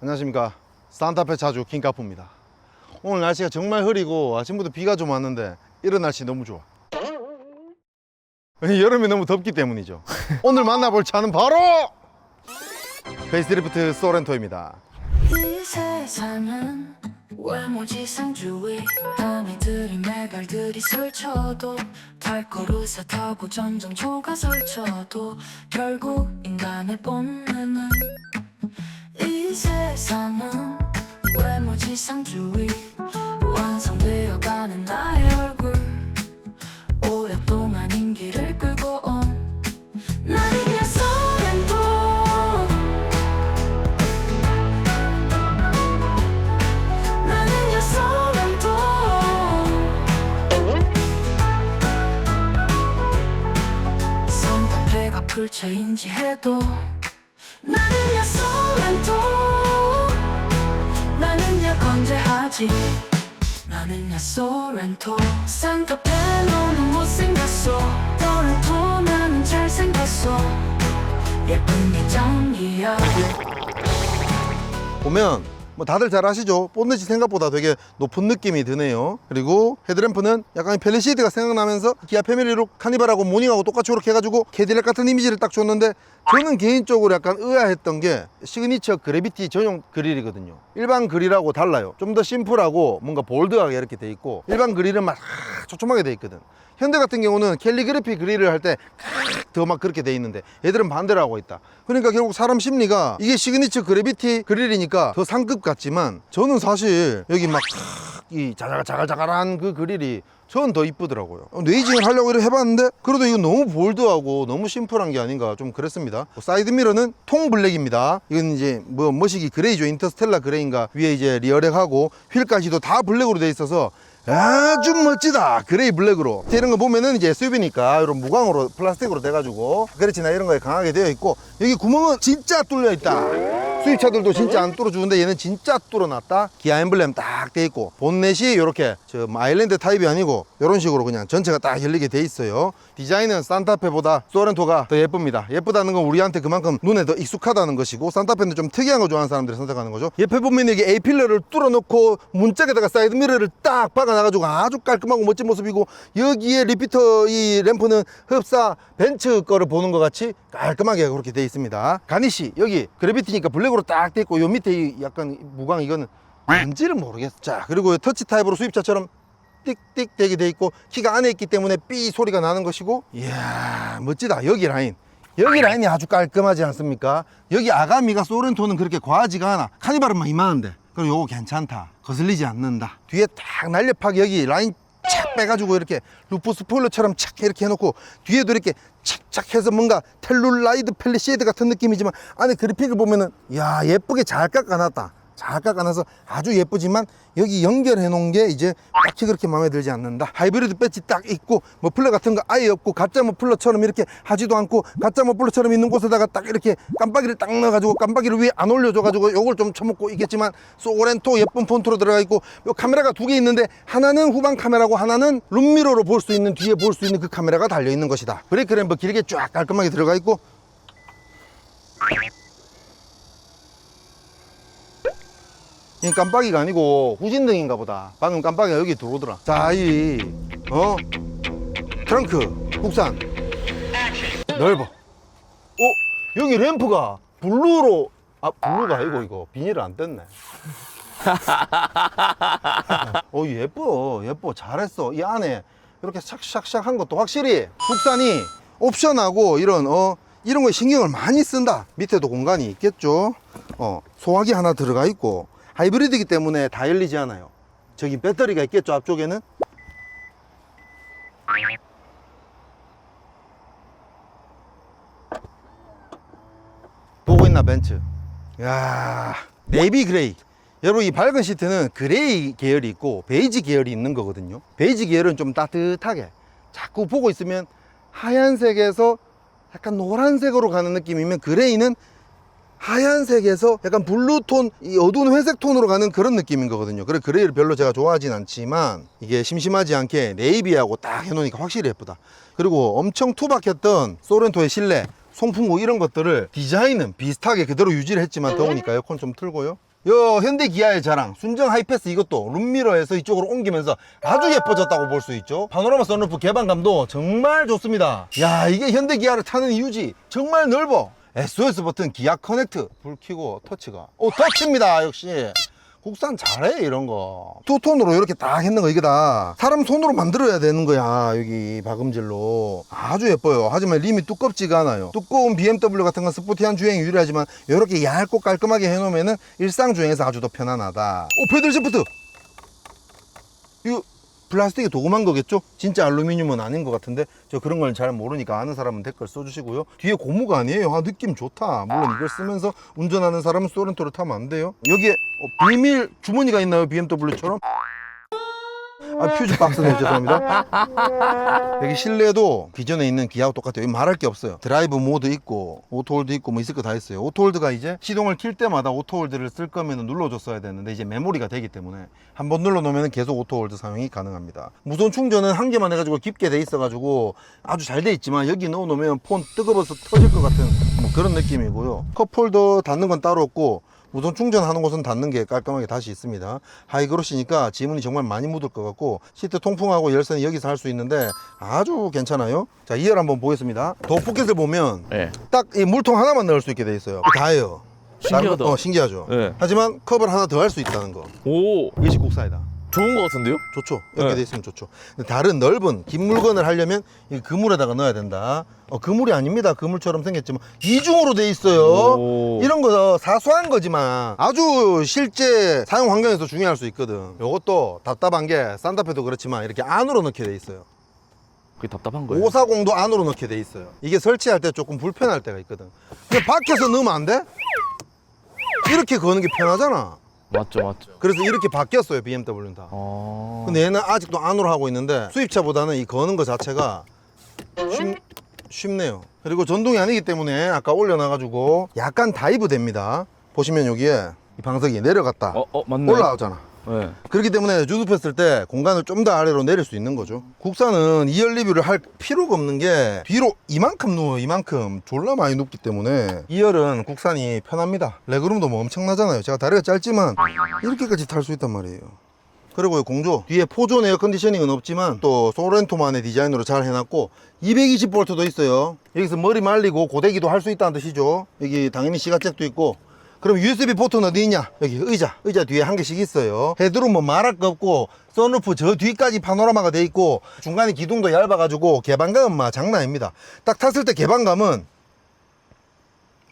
안녕하십니까. 산타페 차주 킹카프입니다. 오늘 날씨가 정말 흐리고 아침부터 비가 좀 왔는데 이런 날씨 너무 좋아. 여름이 너무 덥기 때문이죠. 오늘 만나볼 차는 바로 페이스리프트 소렌토입니다. 이 세상은 외모지상주의 아미들이 매발들이 설쳐도 달코르사 타고 점점 조가 설쳐도 결국 인간의 본능은 이 세상은 외모지상주의 완성되어가는 나의 얼굴 건재하지 나는 야 소렌토. 산타페 너는 못생겼어. 토렌토 나는 잘생겼어. 예쁜 게 짱이야. 보면 뭐 다들 잘 아시죠? 본넷이 생각보다 되게 높은 느낌이 드네요. 그리고 헤드램프는 약간 펠리시드가 생각나면서 기아 패밀리룩 카니발하고 모닝하고 똑같이 이렇게 해가지고 캐딜락 같은 이미지를 딱 줬는데 저는 개인적으로 약간 의아했던 게 시그니처 그래비티 전용 그릴이거든요. 일반 그릴하고 달라요. 좀 더 심플하고 뭔가 볼드하게 이렇게 돼 있고 일반 그릴은 막 촘촘하게 돼 있거든. 현대 같은 경우는 캘리그래피 그릴을 할 때 더 막 그렇게 돼 있는데 얘들은 반대로 하고 있다. 그러니까 결국 사람 심리가 이게 시그니처 그래비티 그릴이니까 더 상급 같지만 저는 사실 여기 막 이 자갈자갈자갈한 그 그릴이 전 더 이쁘더라고요. 어, 네이징을 하려고 이렇게 해봤는데 그래도 이거 너무 볼드하고 너무 심플한 게 아닌가 좀 그랬습니다. 사이드 미러는 통 블랙입니다. 이건 이제 뭐 머시기 그레이죠. 인터스텔라 그레이인가 위에 이제 리어렉하고 휠까지도 다 블랙으로 돼 있어서 아주 멋지다. 그레이 블랙으로. 이런 거 보면은 이제 SUV니까 이런 무광으로 플라스틱으로 돼가지고 그렇지나 이런 거에 강하게 되어 있고 여기 구멍은 진짜 뚫려 있다 수입차들도 진짜 안 뚫어주는데 얘는 진짜 뚫어놨다? 기아 엠블렘 딱 돼 있고 본넷이 이렇게 저 아일랜드 타입이 아니고 이런 식으로 그냥 전체가 딱 열리게 돼 있어요. 디자인은 산타페보다 소렌토가 더 예쁩니다. 예쁘다는 건 우리한테 그만큼 눈에 더 익숙하다는 것이고 산타페는 좀 특이한 거 좋아하는 사람들이 선택하는 거죠. 옆에 보면 여기 A필러를 뚫어놓고 문짝에다가 사이드 미러를 딱 박아놔가지고 아주 깔끔하고 멋진 모습이고 여기에 리피터 이 램프는 흡사 벤츠 거를 보는 것 같이 깔끔하게 그렇게 돼 있습니다. 가니시 여기 그래비티니까 블랙으로 딱돼 있고 요 밑에 이 약간 무광 이거는 뭔지는 모르겠어. 자 그리고 터치 타입으로 수입차처럼 띡띡 되게 돼 있고 키가 안에 있기 때문에 삐 소리가 나는 것이고 이야 멋지다. 여기 라인. 여기 라인이 아주 깔끔하지 않습니까? 여기 아가미가 소렌토는 그렇게 과하지가 않아. 카니발은 막 이만한데. 그리고 요거 괜찮다. 거슬리지 않는다. 뒤에 딱 날렵하게 여기 라인 착 빼가지고 이렇게 루프 스포일러처럼 착 이렇게 해놓고 뒤에도 이렇게 착착 해서 뭔가 텔룰라이드 펠리시에드 같은 느낌이지만 안에 그래픽을 보면은 야 예쁘게 잘 깎아놨다 잘 깎아놔서 아주 예쁘지만 여기 연결해 놓은 게 이제 딱히 그렇게 마음에 들지 않는다. 하이브리드 배지 딱 있고 머플러 같은 거 아예 없고 가짜 머플러처럼 이렇게 하지도 않고 가짜 머플러처럼 있는 곳에다가 딱 이렇게 깜빡이를 딱 넣어가지고 깜빡이를 위에 안 올려줘가지고 요걸 좀 처먹고 있겠지만 소렌토 예쁜 폰트로 들어가 있고 요 카메라가 두 개 있는데 하나는 후방 카메라고 하나는 룸미러로 볼 수 있는 뒤에 볼 수 있는 그 카메라가 달려 있는 것이다. 브레이크 램프 길게 쫙 깔끔하게 들어가 있고 이 깜빡이가 아니고 후진등인가 보다. 방금 깜빡이가 여기 들어오더라. 자, 이, 어? 트렁크, 국산. 넓어. 어? 여기 램프가 블루로, 아, 블루가 아니고 이거 비닐을 안 뗐네. 어, 예뻐, 예뻐. 잘했어. 이 안에 이렇게 샥샥샥 한 것도 확실히 국산이 옵션하고 이런, 어, 이런 거에 신경을 많이 쓴다. 밑에도 공간이 있겠죠. 어, 소화기 하나 들어가 있고, 하이브리드이기 때문에 다 열리지 않아요. 저기 배터리가 있겠죠, 앞쪽에는? 보고 있나, 벤츠? 야 네이비 그레이. 여러분, 이 밝은 시트는 그레이 계열이 있고, 베이지 계열이 있는 거거든요. 베이지 계열은 좀 따뜻하게. 자꾸 보고 있으면 하얀색에서 약간 노란색으로 가는 느낌이면, 그레이는 하얀색에서 약간 블루톤, 이 어두운 회색 톤으로 가는 그런 느낌인 거거든요. 그래, 그레이를 별로 제가 좋아하진 않지만, 이게 심심하지 않게 네이비하고 딱 해놓으니까 확실히 예쁘다. 그리고 엄청 투박했던 소렌토의 실내, 송풍구 이런 것들을 디자인은 비슷하게 그대로 유지를 했지만 더우니까 에어컨 좀 틀고요. 요 현대 기아의 자랑 순정 하이패스 이것도 룸미러에서 이쪽으로 옮기면서 아주 예뻐졌다고 볼 수 있죠 파노라마 선루프 개방감도 정말 좋습니다 야 이게 현대 기아를 타는 이유지 정말 넓어 SOS 버튼 기아 커넥트. 불 켜고 터치가. 오 터치입니다 역시. 국산 잘해 이런 거. 투톤으로 이렇게 딱 했는 거 이게 다. 사람 손으로 만들어야 되는 거야 여기 박음질로. 아주 예뻐요. 하지만 림이 두껍지가 않아요. 두꺼운 BMW 같은 건 스포티한 주행이 유리하지만 이렇게 얇고 깔끔하게 해놓으면 일상 주행에서 아주 더 편안하다. 오 패들 시프트! 이거 플라스틱이 도금한 거겠죠? 진짜 알루미늄은 아닌 것 같은데 저 그런 걸 잘 모르니까 아는 사람은 댓글 써주시고요. 뒤에 고무가 아니에요. 아 느낌 좋다. 물론 이걸 쓰면서 운전하는 사람은 소렌토를 타면 안 돼요. 여기에 어, 비밀 주머니가 있나요? BMW처럼? 아 퓨즈 박스네 죄송합니다. 여기 실내도 기존에 있는 기아와 똑같아요. 여기 말할 게 없어요. 드라이브 모드 있고 오토홀드 있고 뭐 있을 거 다 있어요. 오토홀드가 이제 시동을 킬 때마다 오토홀드를 쓸 거면 눌러줬어야 되는데 이제 메모리가 되기 때문에 한 번 눌러 놓으면 계속 오토홀드 사용이 가능합니다. 무선 충전은 한 개만 해가지고 깊게 돼 있어 가지고 아주 잘 돼 있지만 여기 넣어 놓으면 폰 뜨거워서 터질 것 같은 뭐 그런 느낌이고요. 컵홀더 닫는 건 따로 없고 무선 충전하는 곳은 닫는 게 깔끔하게 다시 있습니다. 하이그로시니까 지문이 정말 많이 묻을 것 같고 시트 통풍하고 열선이 여기서 할 수 있는데 아주 괜찮아요. 자 2열 한번 보겠습니다. 도포켓을 보면 네. 딱이 물통 하나만 넣을 수 있게 돼 있어요. 다예요. 신기하다. 거- 어, 신기하죠. 네. 하지만 컵을 하나 더 할 수 있다는 거. 오, 이것이 국산이다. 좋은 거 같은데요? 좋죠. 이렇게 네. 돼 있으면 좋죠. 근데 다른 넓은 긴 물건을 하려면 이 그물에다가 넣어야 된다. 어, 그물이 아닙니다. 그물처럼 생겼지만 이중으로 돼 있어요. 오. 이런 거 사소한 거지만 아주 실제 사용 환경에서 중요할 수 있거든. 요것도 답답한 게 산타페도 그렇지만 이렇게 안으로 넣게 돼 있어요. 그게 답답한 거예요. 540도 안으로 넣게 돼 있어요. 이게 설치할 때 조금 불편할 때가 있거든. 근데 밖에서 넣으면 안 돼? 이렇게 거는 게 편하잖아. 맞죠, 맞죠. 그래서 이렇게 바뀌었어요, BMW는 다. 어. 근데 얘는 아직도 안으로 하고 있는데 수입차보다는 이 거는 거 자체가 쉽, 쉽네요. 그리고 전동이 아니기 때문에 아까 올려놔가지고 약간 다이브 됩니다. 보시면 여기에 이 방석이 내려갔다 어, 어, 맞네. 올라오잖아. 네. 그렇기 때문에 주습했을 때 공간을 좀 더 아래로 내릴 수 있는 거죠. 국산은 2열 리뷰를 할 필요가 없는 게 뒤로 이만큼 누워 이만큼 졸라 많이 눕기 때문에 2열은 국산이 편합니다. 레그룸도 뭐 엄청나잖아요. 제가 다리가 짧지만 이렇게까지 탈 수 있단 말이에요. 그리고 이 공조 뒤에 포존 에어 컨디셔닝은 없지만 또 소렌토만의 디자인으로 잘 해놨고 220V도 있어요. 여기서 머리 말리고 고데기도 할 수 있다는 뜻이죠. 여기 당연히 시가잭도 있고 그럼 USB 포트는 어디 있냐? 여기 의자, 의자 뒤에 한 개씩 있어요. 헤드룸 뭐 말할 거 없고 선루프 저 뒤까지 파노라마가 돼 있고 중간에 기둥도 얇아가지고 개방감은 막 장난 아닙니다. 딱 탔을 때 개방감은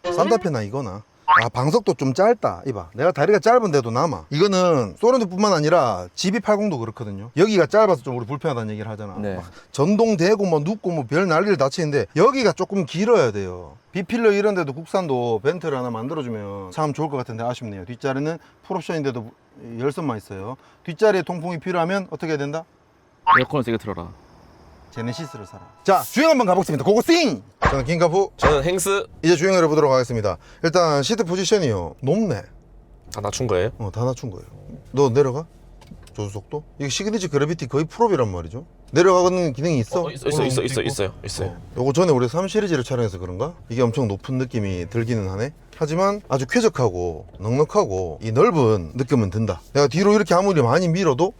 산타페나 이거나 아 방석도 좀 짧다. 이봐. 내가 다리가 짧은데도 남아. 이거는 소렌토뿐만 아니라 GB80도 그렇거든요. 여기가 짧아서 좀 우리 불편하다는 얘기를 하잖아. 네. 막 전동되고 뭐 눕고 뭐 별 난리를 다 치는데 여기가 조금 길어야 돼요. 비필러 이런 데도 국산도 벤트를 하나 만들어주면 참 좋을 것 같은데 아쉽네요. 뒷자리는 풀옵션인데도 열선만 있어요. 뒷자리에 통풍이 필요하면 어떻게 해야 된다? 에어컨을 세게 틀어라. 제네시스를 사라 자 주행 한번 가보겠습니다 고고싱 저는 김가fu 저는 행스 이제 주행을 해보도록 하겠습니다 일단 시트 포지션이요 높네 다 낮춘 거예요? 어, 다 낮춘 거예요. 너 내려가? 조수속도? 이게 시그니처 그래비티 거의 풀업이란 말이죠. 내려가는 기능이 있어? 어, 있어 있어 있어 있어? 있어요 있어요. 어, 요거 전에 우리 3 시리즈를 촬영해서 그런가? 이게 엄청 높은 느낌이 들기는 하네. 하지만 아주 쾌적하고 넉넉하고 이 넓은 느낌은 든다. 내가 뒤로 이렇게 아무리 많이 밀어도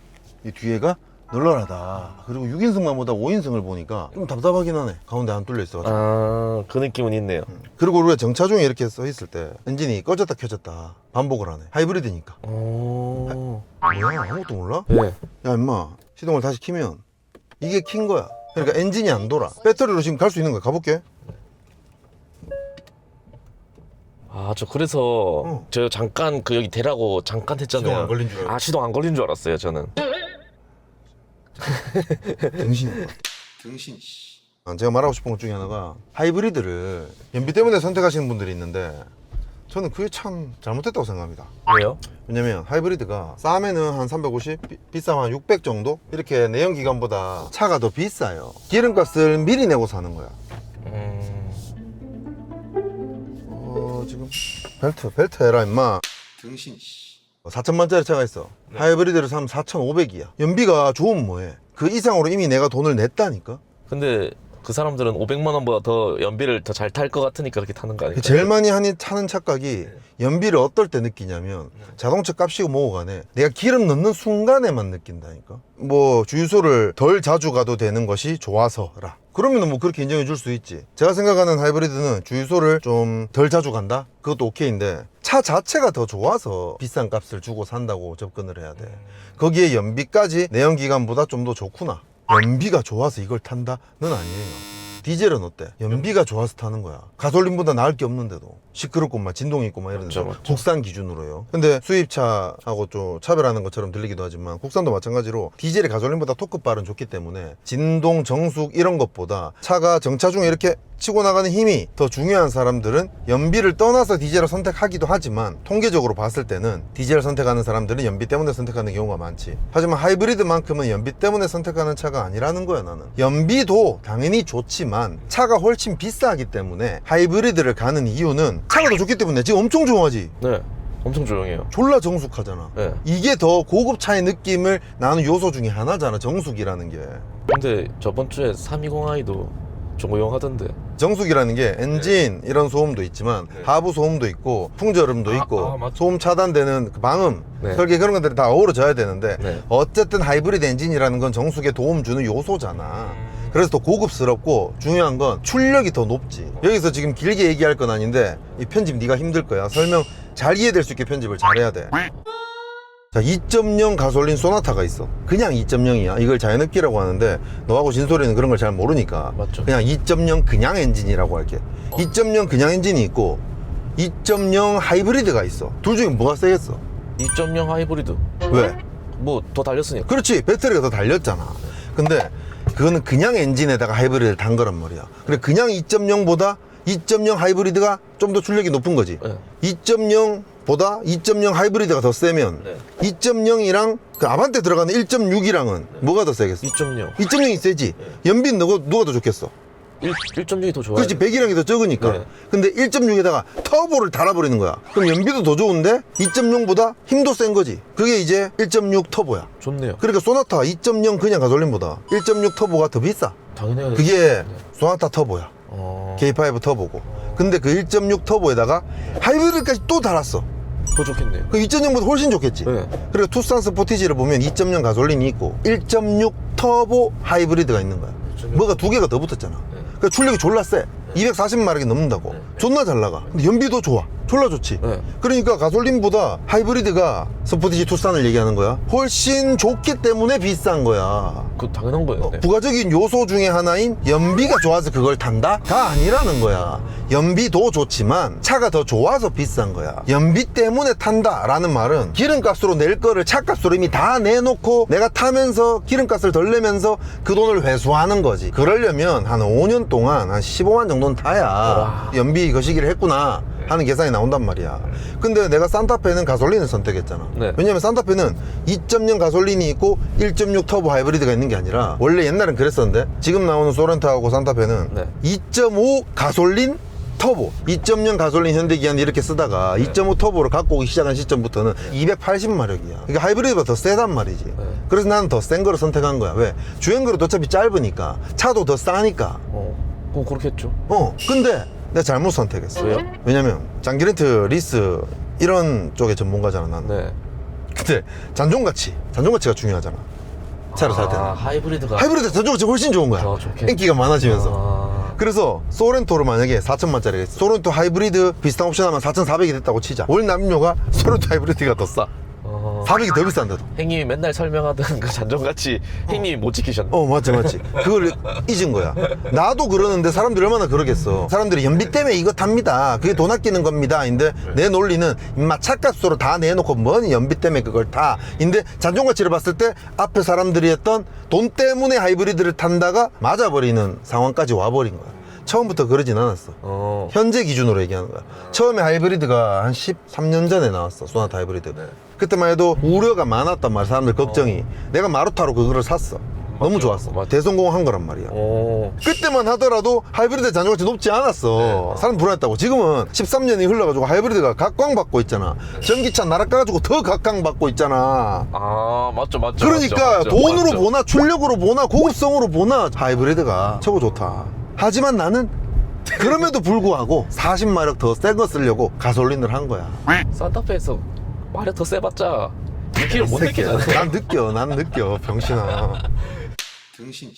이 뒤에가 널널하다. 그리고 6인승만보다 5인승을 보니까 좀 답답하긴 하네. 가운데 안 뚫려 있어 가지고. 아 그 느낌은 있네요. 그리고 우리가 정차 중에 이렇게 써 있을 때 엔진이 꺼졌다 켜졌다 반복을 하네. 하이브리드니까. 오. 뭐야 아무것도 몰라? 네. 야 임마 시동을 다시 키면 이게 킨 거야 그러니까 엔진이 안 돌아 배터리로 지금 갈 수 있는 거야 가볼게 아 저 그래서 어. 저 잠깐 그 여기 대라고 잠깐 했잖아요. 시동 안 걸린 줄 알고. 아 시동 안 걸린 줄 알았어요 저는. 등신 등신 아, 제가 말하고 싶은 것 중에 하나가 하이브리드를 연비 때문에 선택하시는 분들이 있는데 저는 그게 참 잘못됐다고 생각합니다. 왜요? 왜냐면 하이브리드가 싸면은 한 350, 비, 비싸면 한 600 정도? 이렇게 내연기관보다 차가 더 비싸요. 기름값을 미리 내고 사는 거야. 음. 어 지금 벨트 벨트 해라 임마. 등신 4천만짜리 차가 있어. 하이브리드를 사면 4,500이야. 연비가 좋으면 뭐해? 그 이상으로 이미 내가 돈을 냈다니까? 근데 그 사람들은 500만 원보다 더 연비를 더 잘 탈 것 같으니까 그렇게 타는 거 아닐까요? 제일 많이 하는 타는 착각이 연비를 어떨 때 느끼냐면 자동차 값이고 뭐고 간에 내가 기름 넣는 순간에만 느낀다니까. 뭐 주유소를 덜 자주 가도 되는 것이 좋아서라. 그러면 뭐 그렇게 인정해 줄 수 있지. 제가 생각하는 하이브리드는 주유소를 좀 덜 자주 간다? 그것도 오케이인데 차 자체가 더 좋아서 비싼 값을 주고 산다고 접근을 해야 돼. 거기에 연비까지 내연기관보다 좀 더 좋구나 연비가 좋아서 이걸 탄다 는 아니에요 디젤은 어때? 연비가 좋아서 타는 거야. 가솔린보다 나을 게 없는데도. 시끄럽고 막 진동이 있고 막 이런데 맞죠, 맞죠. 국산 기준으로요. 근데 수입차하고 좀 차별하는 것처럼 들리기도 하지만 국산도 마찬가지로 디젤이 가솔린보다 토크 발은 좋기 때문에 진동, 정숙 이런 것보다 차가 정차 중에 이렇게 치고 나가는 힘이 더 중요한 사람들은 연비를 떠나서 디젤을 선택하기도 하지만 통계적으로 봤을 때는 디젤을 선택하는 사람들은 연비 때문에 선택하는 경우가 많지. 하지만 하이브리드만큼은 연비 때문에 선택하는 차가 아니라는 거야 나는. 연비도 당연히 좋지만 차가 훨씬 비싸기 때문에 하이브리드를 가는 이유는 차가 더 좋기 때문에 지금 엄청 좋아하지. 네. 엄청 조용해요. 졸라 정숙하잖아. 네. 이게 더 고급 차의 느낌을 나는 요소 중에 하나잖아. 정숙이라는 게. 근데 저번 주에 320i도 조용하던데. 정숙이라는 게 엔진 이런 소음도 있지만 네. 하부 소음도 있고 풍절음도 아, 있고 아, 맞죠. 소음 차단되는 그 방음 네. 설계 그런 것들이 다 어우러져야 되는데 네. 어쨌든 하이브리드 엔진이라는 건 정숙에 도움 주는 요소잖아. 그래서 더 고급스럽고 중요한 건 출력이 더 높지. 여기서 지금 길게 얘기할 건 아닌데 이 편집 네가 힘들 거야. 설명 잘 이해될 수 있게 편집을 잘해야 돼. 자, 2.0 가솔린 소나타가 있어. 그냥 2.0이야. 이걸 자연흡기라고 하는데 너하고 진솔이는 그런 걸 잘 모르니까 맞죠. 그냥 2.0 그냥 엔진이라고 할게. 2.0 그냥 엔진이 있고 2.0 하이브리드가 있어. 둘 중에 뭐가 세겠어? 2.0 하이브리드. 왜? 뭐 더 달렸으니까. 그렇지 배터리가 더 달렸잖아 근데 그거는 그냥 엔진에다가 하이브리드를 단 거란 말이야 그래 그냥 2.0보다 2.0 하이브리드가 좀 더 출력이 높은 거지 네. 2.0 보다 2.0 하이브리드가 더 세면 네. 2.0이랑 그 아반떼 들어가는 1.6이랑은 뭐가 더 세겠어? 2.0. 2.0이 세지 연비는 누가, 누가 더 좋겠어? 1, 1.6이 더 좋아요. 그렇지 100이랑이 더 적으니까 네. 근데 1.6에다가 터보를 달아버리는 거야 그럼 연비도 더 좋은데 2.0보다 힘도 센 거지 그게 이제 1.6 터보야 좋네요. 그러니까 소나타 2.0 그냥 가솔린보다 1.6 터보가 더 비싸. 당연해요. 그게 소나타 터보야. 어... K5 터보고. 근데 그 1.6 터보에다가 하이브리드까지 또 달았어. 더 좋겠네요. 그 2.0보다 훨씬 좋겠지. 네. 그리고 투싼 스포티지를 보면 2.0 가솔린이 있고 1.6 터보 하이브리드가 있는 거야. 뭐가 두 개가 더 붙었잖아. 그러니까 출력이 졸라 세. 240마력이 넘는다고. 네. 존나 잘 나가. 근데 연비도 좋아. 졸라 좋지. 네. 그러니까 가솔린보다 하이브리드가 스포티지 투싼을 얘기하는 거야. 훨씬 좋기 때문에 비싼 거야. 그 당연한 거예요. 어, 네. 부가적인 요소 중에 하나인 연비가 좋아서 그걸 탄다? 가 아니라는 거야. 연비도 좋지만 차가 더 좋아서 비싼 거야. 연비 때문에 탄다라는 말은 기름값으로 낼 거를 차값으로 이미 다 내놓고 내가 타면서 기름값을 덜 내면서 그 돈을 회수하는 거지. 그러려면 한 5년 동안 한 15만 정도는 타야 연비 거시기를 했구나 하는 계산이 나온단 말이야. 근데 내가 산타페는 가솔린을 선택했잖아. 네. 왜냐면 산타페는 2.0 가솔린이 있고 1.6 터보 하이브리드가 있는 게 아니라 원래 옛날엔 그랬었는데 지금 나오는 소렌타하고 산타페는 네. 2.5 가솔린 터보 2.0 가솔린 현대기아는 이렇게 쓰다가 2.5 터보를 갖고 오기 시작한 시점부터는 280마력이야 그러니까 하이브리드가 더 세단 말이지 그래서 나는 더 센 거를 선택한 거야 왜? 주행거리도 어차피 짧으니까 차도 더 싸니까 어, 뭐 그렇겠죠. 어 근데 내가 잘못 선택했어. 왜요? 왜냐면 장기렌트 리스 이런 쪽의 전문가잖아 나는. 네. 근데 잔존가치 잔존가치가 중요하잖아. 차를 살 때는. 아, 하이브리드가. 하이브리드 잔존가치 훨씬 좋은 거야. 더 좋게. 인기가 많아지면서. 아, 그래서 소렌토를 만약에 4천만짜리가 있어. 소렌토 하이브리드 비슷한 옵션 하면 4,400이 됐다고 치자. 월 남료가 소렌토 하이브리드가 더 싸. 어... 400이 더 비싼데도. 형님이 맨날 설명하던 그 잔존같이 형님이 못 지키셨네. 어 맞지 맞지. 그걸 잊은 거야. 나도 그러는데 사람들이 얼마나 그러겠어. 사람들이 연비 때문에 이거 탑니다. 그게 돈 아끼는 겁니다. 인데 내 논리는 임마 차값으로 다 내놓고 뭔 연비 때문에 그걸 타. 인데 잔존가치를 봤을 때 앞에 사람들이 했던 돈 때문에 하이브리드를 탄다가 맞아버리는 상황까지 와버린 거야 처음부터 그러진 않았어 어. 현재 기준으로 얘기하는 거야. 처음에 하이브리드가 한 13년 전에 나왔어. 소나타 하이브리드. 그때만 해도 우려가 많았단 말이야. 사람들 걱정이. 내가 마루타로 그거를 샀어. 너무 좋았어 맞죠. 대성공한 거란 말이야 오. 그때만 하더라도 하이브리드 잔존가치 높지 않았어 사람 불안했다고 지금은 13년이 흘러가지고 하이브리드가 각광받고 있잖아 전기차 날아가가지고 더 각광받고 있잖아 아 맞죠 맞죠. 그러니까 맞죠, 맞죠, 돈으로 맞죠. 보나 출력으로 보나 고급성으로 보나 하이브리드가 최고 좋다 하지만 나는 그럼에도 불구하고 40마력 더 센 거 쓰려고 가솔린을 한 거야 산타페에서 마력 더 세봤자 느낌을 못 새끼야. 느끼잖아. 난 느껴 난 느껴 병신아 병신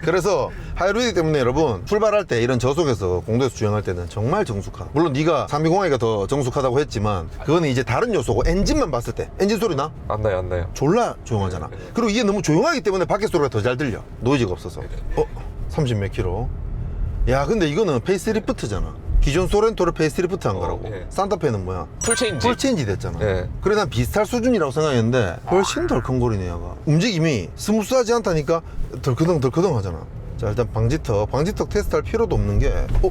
그래서 하이브리드 때문에 여러분 출발할 때 이런 저속에서 공도에서 주행할 때는 정말 정숙하다 물론 네가 320i가 더 정숙하다고 했지만 그거는 이제 다른 요소고 엔진만 봤을 때 엔진 소리 나? 안 나요 안 나요. 졸라 조용하잖아 그리고 이게 너무 조용하기 때문에 밖에 소리가 더 잘 들려 노이즈가 없어서 어? 30 몇 킬로 야 근데 이거는 페이스리프트잖아 기존 소렌토를 페이스리프트 한 거라고 예. 산타페는 뭐야 풀 체인지. 풀 체인지 됐잖아 예. 그래 난 비슷할 수준이라고 생각했는데 훨씬 덜컹거리네 얘가 움직임이 스무스하지 않다니까 덜크덩 하잖아 자 일단 방지턱 방지턱 테스트할 필요도 없는 게 어?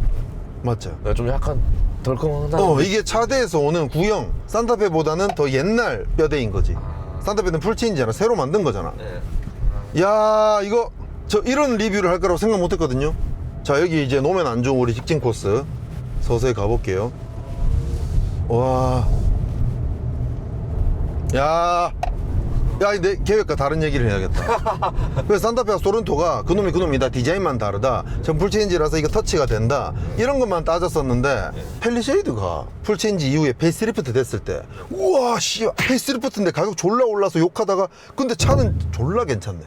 맞죠? 네, 좀 약간 덜컹하다. 어 이게 차대에서 오는 구형 산타페보다는 더 옛날 뼈대인 거지 아. 산타페는 풀체인지잖아 새로 만든 거잖아 네. 야 이거 저 이런 리뷰를 할 거라고 생각 못 했거든요 자 여기 이제 노면 안 좋은 우리 직진 코스 서서히 가볼게요 와 야, 야, 내 계획과 다른 얘기를 해야겠다. 그래서 산타페와 소렌토가 그놈이 그놈이다. 디자인만 다르다. 전 풀체인지라서 이거 터치가 된다. 이런 것만 따졌었는데 펠리쉐이드가 풀체인지 이후에 페이스리프트 됐을 때 우와, 씨, 페이스리프트인데 가격 졸라 올라서 욕하다가 근데 차는 졸라 괜찮네.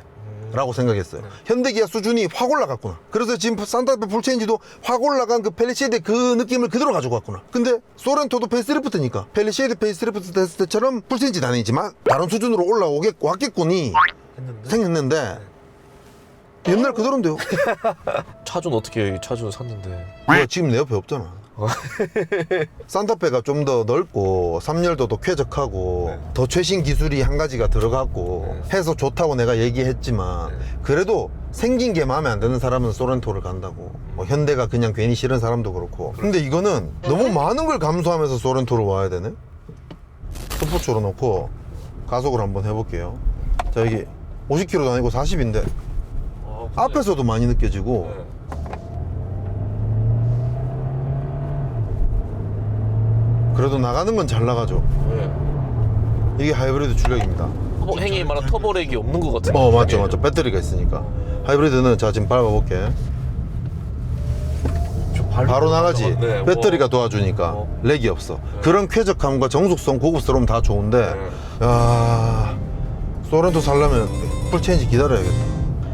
라고 생각했어요. 현대기아 수준이 확 올라갔구나. 그래서 지금 산타페 풀체인지도 확 올라간 그 펠리쉐이드 그 느낌을 그대로 가지고 왔구나. 근데 소렌토도 페이스리프트니까 펠리쉐이드 페이스리프트 됐을 때처럼 풀체인지 아니지만 다른 수준으로 올라오겠 왔겠거니 생겼는데 옛날 그대로인데요. 차준 어떻게 해? 차준 샀는데. 뭐야 지금 내 옆에 없잖아. 산타페가 좀 더 넓고 3열도도 쾌적하고 더 최신 기술이 한 가지가 들어갔고 해서 좋다고 내가 얘기했지만 그래도 생긴 게 마음에 안 드는 사람은 소렌토를 간다고. 뭐 현대가 그냥 괜히 싫은 사람도 그렇고. 근데 이거는 너무 많은 걸 감수하면서 소렌토를 와야 되네? 스포츠로 놓고 가속을 한번 해볼게요. 자 여기 50km도 아니고 40인데 앞에서도 많이 느껴지고 그래도 나가는 건 잘 나가죠. 네. 이게 하이브리드 주력입니다. 터보, 행이 말한 터보렉이 없는 것 같은데. 어 맞죠 맞죠. 배터리가 있으니까. 하이브리드는 자 지금 밟아볼게. 바로 나가지. 네, 뭐. 배터리가 도와주니까 어. 렉이 없어. 그런 쾌적함과 정숙성 고급스러움 다 좋은데 네. 야 소렌토 살려면 풀체인지 기다려야겠다.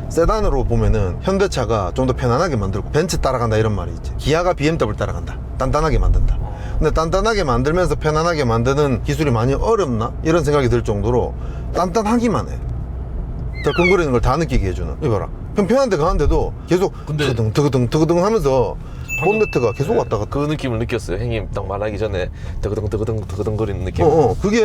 세단으로 보면은 현대차가 좀 더 편안하게 만들고 벤츠 따라간다 이런 말이 있지. 기아가 BMW 따라간다. 단단하게 만든다 근데 단단하게 만들면서 편안하게 만드는 기술이 많이 어렵나? 이런 생각이 들 정도로 단단하기만 해. 덜컹거리는 걸 다 느끼게 해주는. 이거 봐라. 편편한 데 가는데도 계속 근데- 드그등 드그등 드그등 하면서 본네트가 계속 왔다 갔다. 그 느낌을 느꼈어요. 행님 딱 말하기 전에 드그덩 드그덩 드그덩 거리는 느낌. 어, 어, 그게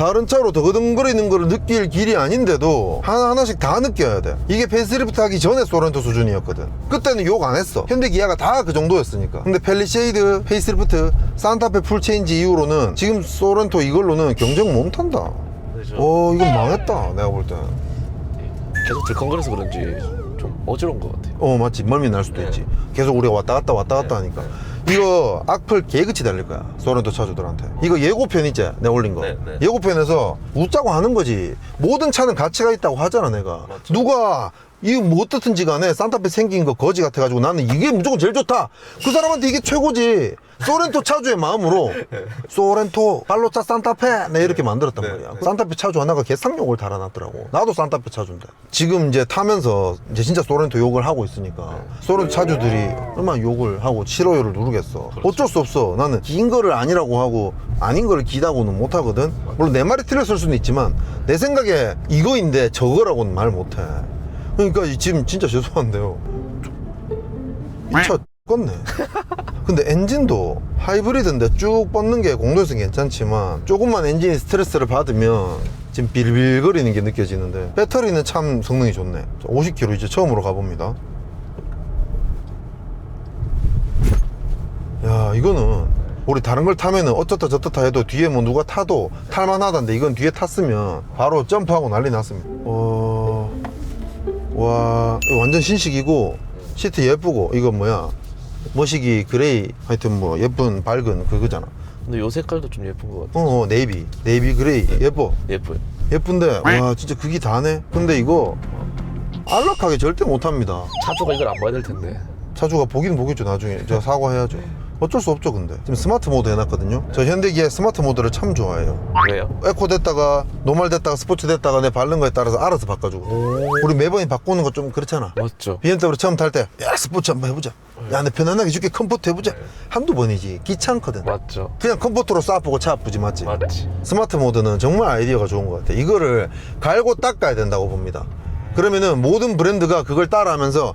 다른 차로 더그덩거리는 걸 느낄 길이 아닌데도 하나하나씩 다 느껴야 돼. 이게 페이스리프트 하기 전에 소렌토 수준이었거든. 그때는 욕 안 했어. 현대 기아가 다 그 정도였으니까. 근데 펠리쉐이드, 페이스리프트, 산타페 풀체인지 이후로는 지금 소렌토 이걸로는 경쟁 못 한다. 그죠? 어, 이건 망했다. 내가 볼 때는. 계속 들컹거려서 그런지 좀 어지러운 것 같아요. 어, 맞지. 멀미 날 수도 네. 있지. 계속 우리가 왔다 갔다 왔다 갔다 하니까. 이거 악플 개그치 달릴 거야. 소렌토 차주들한테. 이거 예고편 있지? 내가 올린 거. 네, 네. 예고편에서 웃자고 하는 거지. 모든 차는 가치가 있다고 하잖아, 내가. 맞죠. 누가 이거 뭐 어떻든지 간에 산타페 생긴 거 거지 같아가지고 나는 이게 무조건 제일 좋다. 그 사람한테 이게 최고지. 소렌토 차주의 마음으로 소렌토 발로차 산타페 내 이렇게 만들었단 네, 말이야. 네. 산타페 차주 하나가 개쌍욕을 달아놨더라고. 나도 산타페 차주인데. 지금 이제 타면서 이제 진짜 소렌토 욕을 하고 있으니까 소렌토 차주들이 얼마나 욕을 하고 싫어요를 누르겠어. 어쩔 수 없어. 나는 긴 거를 아니라고 하고 아닌 거를 기다고는 못 하거든. 물론 내 말이 틀렸을 수는 있지만 내 생각에 이거인데 저거라고는 말 못 해. 그러니까 이- 지금 진짜 죄송한데요. 이 차 껐네. 근데 엔진도 하이브리드인데 쭉 뻗는 게 공도에서 괜찮지만 조금만 엔진이 스트레스를 받으면 지금 빌빌거리는 게 느껴지는데 배터리는 참 성능이 좋네 50km 이제 처음으로 가봅니다 야 이거는 우리 다른 걸 타면은 어쩌다 저쩌다 해도 뒤에 뭐 누가 타도 탈만하다는데 이건 뒤에 탔으면 바로 점프하고 난리 났습니다 어... 와 완전 신식이고 시트 예쁘고 이거 뭐야? 머시기 그레이 하여튼 뭐 예쁜 밝은 그거잖아. 근데 요 색깔도 좀 예쁜 것 같아. 어, 어 네이비. 네이비 그레이. 예뻐. 예뻐요. 예쁜데? 와 진짜 그게 다네? 근데 이거 안락하게 절대 못합니다. 차주가 이걸 안 봐야 될 텐데. 차주가 보긴 보겠죠 나중에. 제가 사과해야죠 어쩔 수 없죠 근데. 지금 스마트 모드 해놨거든요. 저 현대기아 스마트 모드를 참 좋아해요. 왜요? 에코 됐다가 노멀 됐다가 스포츠 됐다가 내 바른 거에 따라서 알아서 바꿔주고. 우리 매번 바꾸는 거 좀 그렇잖아. 맞죠. BMW 처음 탈 때 야 스포츠 한번 해보자. 야 내 편안하게 줄게. 컴포트 해보자. 한두 번이지. 귀찮거든. 맞죠. 그냥 컴포트로 쏴보고 차 아프지 맞지. 맞지. 스마트 모드는 정말 아이디어가 좋은 것 같아. 이거를 갈고 닦아야 된다고 봅니다. 그러면은 모든 브랜드가 그걸 따라하면서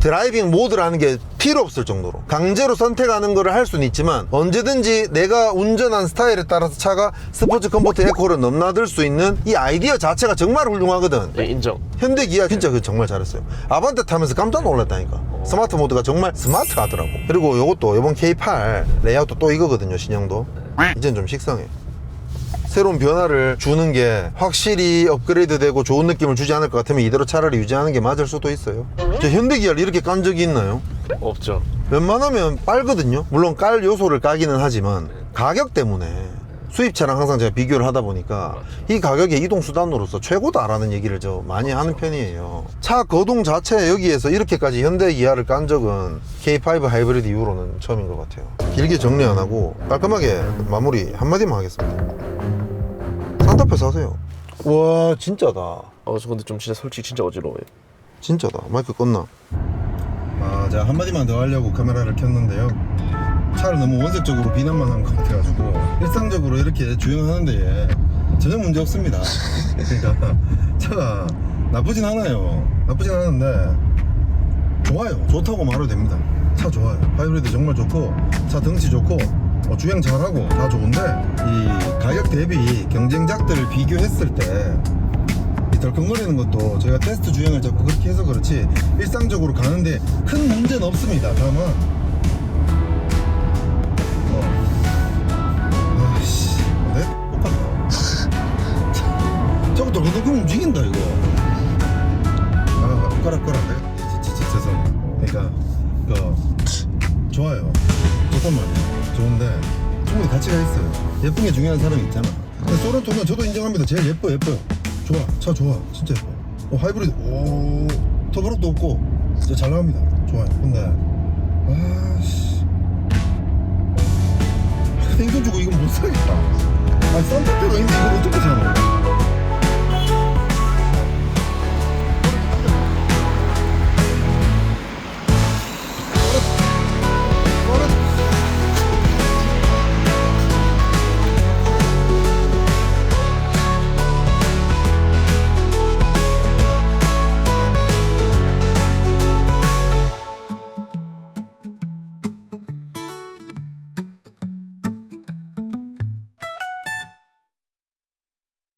드라이빙 모드라는 게 필요 없을 정도로 강제로 선택하는 거를 할 수는 있지만 언제든지 내가 운전한 스타일에 따라서 차가 스포츠 컴포트 에코를 넘나들 수 있는 이 아이디어 자체가 정말 훌륭하거든 예, 인정. 현대 기아 진짜 그 정말 잘했어요. 아반떼 타면서 깜짝 놀랐다니까. 스마트 모드가 정말 스마트하더라고. 그리고 요것도 이번 K8 레이아웃도 또 이거거든요, 신형도. 이젠 좀 식상해. 새로운 변화를 주는 게 확실히 업그레이드 되고 좋은 느낌을 주지 않을 것 같으면 이대로 차라리 유지하는 게 맞을 수도 있어요. 저 현대 기아를 이렇게 깐 적이 있나요? 없죠. 웬만하면 빨거든요. 물론 깔 요소를 까기는 하지만 가격 때문에 수입차랑 항상 제가 비교를 하다 보니까 이 가격에 이동 수단으로서 최고다라는 얘기를 저 많이 하는 편이에요. 차 거동 자체 여기에서 이렇게까지 현대 기아를 깐 적은 K5 하이브리드 이후로는 처음인 것 같아요. 길게 정리 안 하고 깔끔하게 마무리 한마디만 하겠습니다. 산타페 사세요. 와 진짜다. 어, 저 근데 좀 진짜 솔직히 진짜 어지러워요. 진짜다. 마이크 껐나? 아, 제가 한마디만 더 하려고 카메라를 켰는데요. 차를 너무 원색적으로 비난만 한 것 같아가지고 일상적으로 이렇게 주행하는데 전혀 문제 없습니다. 그러니까 차가 나쁘진 않아요. 나쁘진 않은데 좋아요. 좋다고 말해도 됩니다. 차 좋아요. 하이브리드 정말 좋고 차 덩치 좋고 어, 주행 잘하고 다 좋은데 이 가격 대비 경쟁작들을 비교했을 때이 덜컹거리는 것도 저희가 테스트 주행을 자꾸 그렇게 해서 그렇지 일상적으로 가는데 큰 문제는 없습니다. 다만 예쁜 게 중요한 사람이 있잖아. 근데 소렌토는 저도 인정합니다. 제일 예뻐 예뻐요. 좋아 차 좋아 진짜 예뻐. 어 하이브리드 오 터보력도 없고 진짜 잘 나옵니다. 좋아요. 근데 아씨 근데 이거 주고 이건 못 사겠다. 아 산타페가 있는데 이걸 어떻게 사노?